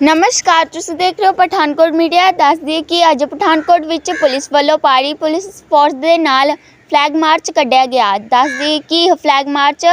ਨਮਸਕਾਰ, ਤੁਸੀਂ ਦੇਖ ਰਹੇ ਹੋ ਪਠਾਨਕੋਟ ਮੀਡੀਆ। ਦੱਸ ਦਈਏ ਕਿ ਅੱਜ ਪਠਾਨਕੋਟ ਵਿੱਚ ਪੁਲਿਸ ਵੱਲੋਂ ਪਾਰੀ ਪੁਲਿਸ ਫੋਰਸ ਦੇ ਨਾਲ ਫਲੈਗ ਮਾਰਚ ਕੱਢਿਆ ਗਿਆ। ਦੱਸ ਦਈਏ ਕਿ ਫਲੈਗ ਮਾਰਚ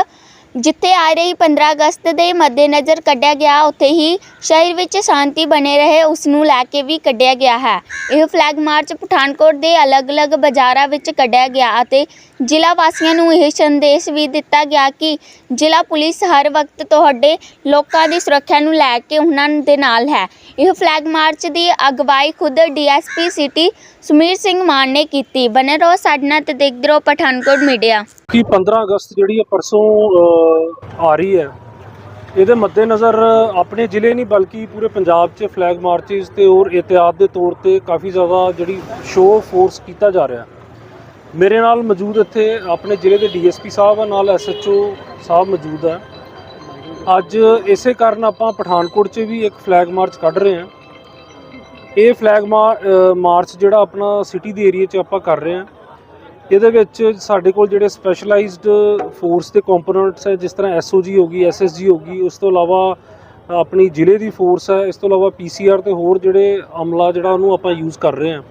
ਜਿੱਥੇ ਆ ਰਹੀ 15 ਅਗਸਤ ਦੇ ਮੱਦੇਨਜ਼ਰ ਕੱਢਿਆ ਗਿਆ, ਉੱਥੇ ਹੀ ਸ਼ਹਿਰ ਵਿੱਚ ਸ਼ਾਂਤੀ ਬਣੇ ਰਹੇ ਉਸ ਨੂੰ ਲੈ ਕੇ ਵੀ ਕੱਢਿਆ ਗਿਆ ਹੈ। ਇਹ ਫਲੈਗ ਮਾਰਚ ਪਠਾਨਕੋਟ ਦੇ ਅਲੱਗ-ਅਲੱਗ ਬਾਜ਼ਾਰਾਂ ਵਿੱਚ ਕੱਢਿਆ ਗਿਆ ਅਤੇ ਜ਼ਿਲ੍ਹਾ ਵਾਸੀਆਂ ਨੂੰ ਇਹ ਸੰਦੇਸ਼ ਵੀ ਦਿੱਤਾ ਗਿਆ ਕਿ ਜ਼ਿਲ੍ਹਾ ਪੁਲਿਸ ਹਰ ਵਕਤ ਤੁਹਾਡੇ ਲੋਕਾਂ ਦੀ ਸੁਰੱਖਿਆ ਨੂੰ ਲੈ ਕੇ ਉਹਨਾਂ ਦੇ ਨਾਲ ਹੈ। ਇਹ ਫਲੈਗ ਮਾਰਚ ਦੀ ਅਗਵਾਈ ਖੁਦ ਡੀਐਸਪੀ ਸਿਟੀ ਸੁਮੀਰ ਸਿੰਘ ਮਾਨ ਨੇ ਕੀਤੀ। ਬਨੇ ਰਹੋ ਸਾਡੇ ਨਾਲ ਤੇ ਦੇਖਦੇ ਰਹੋ ਪਠਾਨਕੋਟ ਮੀਡੀਆ। ਕੀ 15 ਅਗਸਤ ਜਿਹੜੀ ਹੈ, ਪਰਸੋਂ ਆ ਰਹੀ ਹੈ। ਇਹਦੇ ਮੱਦੇਨਜ਼ਰ ਆਪਣੇ ਜ਼ਿਲ੍ਹੇ ਨਹੀਂ, ਬਲਕਿ ਪੂਰੇ ਪੰਜਾਬ 'ਚ ਫਲੈਗ ਮਾਰਚਸ ਤੇ ਹੋਰ ਇਤਿਹਾਦ ਦੇ ਤੌਰ ਤੇ ਕਾਫੀ ਜ਼ਿਆਦਾ ਜਿਹੜੀ ਸ਼ੋਅ ਫੋਰਸ ਕੀਤਾ ਜਾ ਰਿਹਾ। ਮੇਰੇ ਨਾਲ ਮੌਜੂਦ ਇੱਥੇ ਆਪਣੇ ਜ਼ਿਲ੍ਹੇ ਦੇ ਡੀਐਸਪੀ ਸਾਹਿਬ ਆ, ਨਾਲ ਐਸਐਚਓ ਸਾਹਿਬ ਮੌਜੂਦ ਹੈ ਅੱਜ ਇਸੇ ਕਾਰਨ ਆਪਾਂ ਪਠਾਨਕੋਟ 'ਚ ਵੀ ਇੱਕ ਫਲੈਗ ਮਾਰਚ ਕੱਢ ਰਹੇ ਹਾਂ। ਇਹ ਫਲੈਗ ਮਾਰਚ ਜਿਹੜਾ ਆਪਣਾ ਸਿਟੀ ਦੇ ਏਰੀਆ 'ਚ ਆਪਾਂ ਕਰ ਰਹੇ ਹਾਂ। ਇਹਦੇ ਵਿੱਚ ਸਾਡੇ ਕੋਲ ਜਿਹੜੇ ਸਪੈਸ਼ਲਾਈਜ਼ਡ ਫੋਰਸ ਦੇ ਕੰਪੋਨੈਂਟਸ ਹੈ, ਜਿਸ ਤਰ੍ਹਾਂ ਐਸਓਜੀ ਹੋ ਗਈ ਐਸਐਸਜੀ ਹੋ ਗਈ, ਉਸ ਤੋਂ ਇਲਾਵਾ ਆਪਣੀ ਜ਼ਿਲ੍ਹੇ ਦੀ ਫੋਰਸ ਹੈ, ਇਸ ਤੋਂ ਇਲਾਵਾ ਪੀਸੀਆਰ ਤੇ ਹੋਰ ਜਿਹੜੇ ਅਮਲਾ ਜਿਹੜਾ ਉਹਨੂੰ ਆਪਾਂ ਯੂਜ਼ ਕਰ ਰਹੇ ਹਾਂ।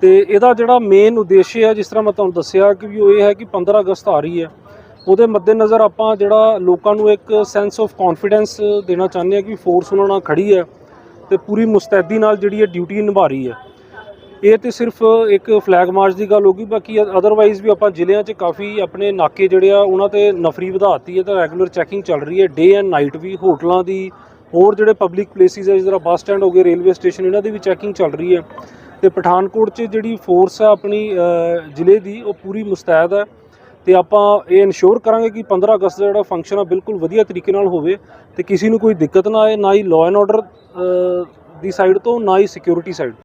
ਤੇ ਇਹਦਾ ਜਿਹੜਾ ਮੇਨ ਉਦੇਸ਼ ਹੈ, ਜਿਸ ਤਰ੍ਹਾਂ ਮੈਂ ਤੁਹਾਨੂੰ ਦੱਸਿਆ ਕਿ ਵੀ ਉਹ ਇਹ ਹੈ ਕਿ 15 ਅਗਸਤ ਆ ਰਹੀ ਹੈ। ਉਹਦੇ ਮੱਦੇਨਜ਼ਰ ਆਪਾਂ ਜਿਹੜਾ ਲੋਕਾਂ ਨੂੰ ਇੱਕ ਸੈਂਸ ਆਫ ਕੌਨਫੀਡੈਂਸ ਦੇਣਾ ਚਾਹੁੰਦੇ ਹਾਂ ਕਿ ਫੋਰਸ ਉਹਨਾਂ ਨਾਲ ਖੜੀ ਹੈ ਤੇ ਪੂਰੀ ਮੁਸਤੈਦੀ ਨਾਲ ਜਿਹੜੀ ਇਹ ਡਿਊਟੀ ਨਿਭਾ ਰਹੀ ਹੈ। ਇਹ ਤੇ ਸਿਰਫ ਇੱਕ ਫਲੈਗ ਮਾਰਚ ਦੀ ਗੱਲ ਹੋਗੀ ਬਾਕੀ ਅਦਰਵਾਈਜ਼ ਵੀ ਆਪਾਂ ਜ਼ਿਲ੍ਹਿਆਂ 'ਚ ਕਾਫੀ ਆਪਣੇ ਨਾਕੇ ਜਿਹੜੇ ਆ, ਉਹਨਾਂ ਤੇ ਨਫਰੀ ਵਧਾਤੀ ਹੈ, ਤਾਂ ਰੈਗੂਲਰ ਚੈਕਿੰਗ ਚੱਲ ਰਹੀ ਹੈ। ਡੇ ਐਂਡ ਨਾਈਟ ਵੀ ਹੋਟਲਾਂ ਦੀ ਹੋਰ ਜਿਹੜੇ ਪਬਲਿਕ ਪਲੇਸਿਸ ਹੈ, ਜਿਸ ਤਰ੍ਹਾਂ ਬੱਸ ਸਟੈਂਡ ਹੋ ਗਏ ਰੇਲਵੇ ਸਟੇਸ਼ਨ ਇਹਨਾਂ ਦੀ ਵੀ ਚੈਕਿੰਗ ਚੱਲ ਰਹੀ ਹੈ। ਤੇ ਪਠਾਨਕੋਟ 'ਚ ਜਿਹੜੀ ਫੋਰਸ ਆ ਆਪਣੀ ਜ਼ਿਲ੍ਹੇ ਦੀ, ਉਹ ਪੂਰੀ ਮੁਸਤੈਦ ਹੈ। ਤੇ ਆਪਾਂ ਇਹ ਇਨਸ਼ੋਰ ਕਰਾਂਗੇ ਕਿ 15 ਅਗਸਤ ਦਾ ਜਿਹੜਾ ਫੰਕਸ਼ਨ ਆ, ਬਿਲਕੁਲ ਵਧੀਆ ਤਰੀਕੇ ਨਾਲ ਹੋਵੇ ਤੇ ਕਿਸੇ ਨੂੰ ਕੋਈ ਦਿੱਕਤ ਨਾ ਆਏ, ਨਾ ਹੀ ਲਾਅ ਐਂਡ ਆਰਡਰ ਦੀ ਸਾਈਡ ਤੋਂ, ਨਾ ਹੀ ਸਿਕਿਉਰਿਟੀ ਸਾਈਡ